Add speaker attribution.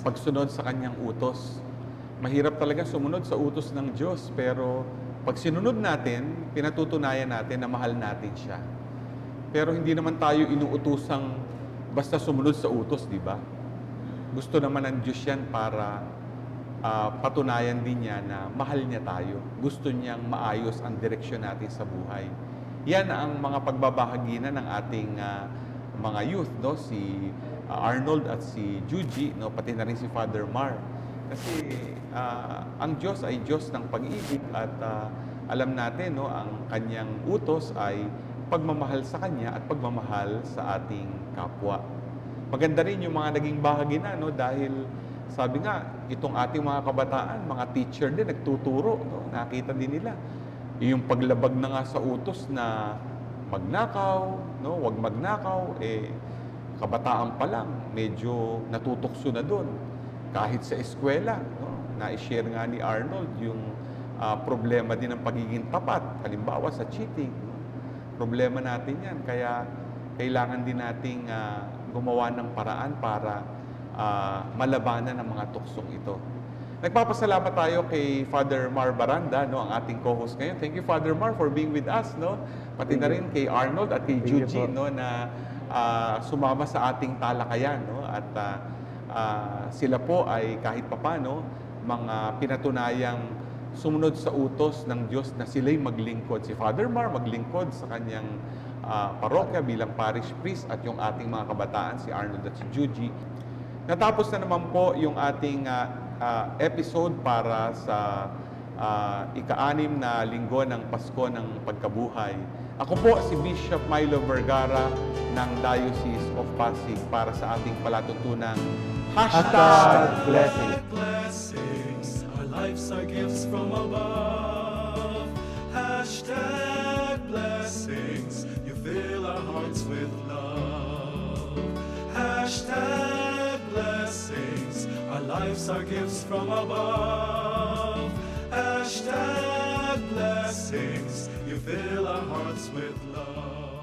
Speaker 1: pagsunod sa kanyang utos. Mahirap talaga sumunod sa utos ng Diyos, pero pag sinunod natin, pinatutunayan natin na mahal natin siya. Pero hindi naman tayo inuutusang basta sumunod sa utos, di ba? Gusto naman ng Diyos yan para ah, patunayan din niya na mahal niya tayo. Gusto niyang maayos ang direksyon natin sa buhay. Yan ang mga pagbabahagi na ng ating ah, mga youth, no? Si ah, Arnold at si Juji, no? Pati na rin si Father Mar. Kasi ah, ang Diyos ay Diyos ng pag-ibig at ah, alam natin, no? Ang kanyang utos ay pagmamahal sa Kanya at pagmamahal sa ating kapwa. Maganda rin yung mga naging bahagi na, no? Dahil sabi nga, itong ating mga kabataan, mga teacher din, nagtuturo, no? Nakita din nila. Yung paglabag na nga sa utos na magnakaw, no? Huwag magnakaw, eh, kabataan pa lang, medyo natutokso na doon. Kahit sa eskwela, no? Na-share nga ni Arnold yung ah, problema din ng pagiging tapat, halimbawa sa cheating. no? Problema natin yan, kaya kailangan din nating ah, gumawa ng paraan para ah, malabanan ang mga tuksong ito. Nagpapasalamat tayo kay Father Mar Baranda, no, ang ating co-host ngayon. Thank you, Father Mar, for being with us, no. Pati na rin kay Arnold at kay Juji, no, na ah, sumama sa ating talakayan, no. At ah, ah, sila po ay kahit papano mga pinatunayang sumunod sa utos ng Diyos na sila'y maglingkod. Si Father Mar maglingkod sa kanyang ah, parokya bilang parish priest at yung ating mga kabataan, si Arnold at si Juji. Natapos na naman po yung ating ah, ah, episode para sa ah, ika-anim na linggo ng Pasko ng Pagkabuhay. Ako po si Bishop Milo Vergara ng Diocese of Pasig para sa ating palatuntunang
Speaker 2: Hashtag blessing.
Speaker 3: blessings. Our lives are gifts from above. Hashtag blessings. You fill our hearts with love. Hashtag blessings. Our lives are gifts from above. Hashtag blessings. You fill our hearts with love.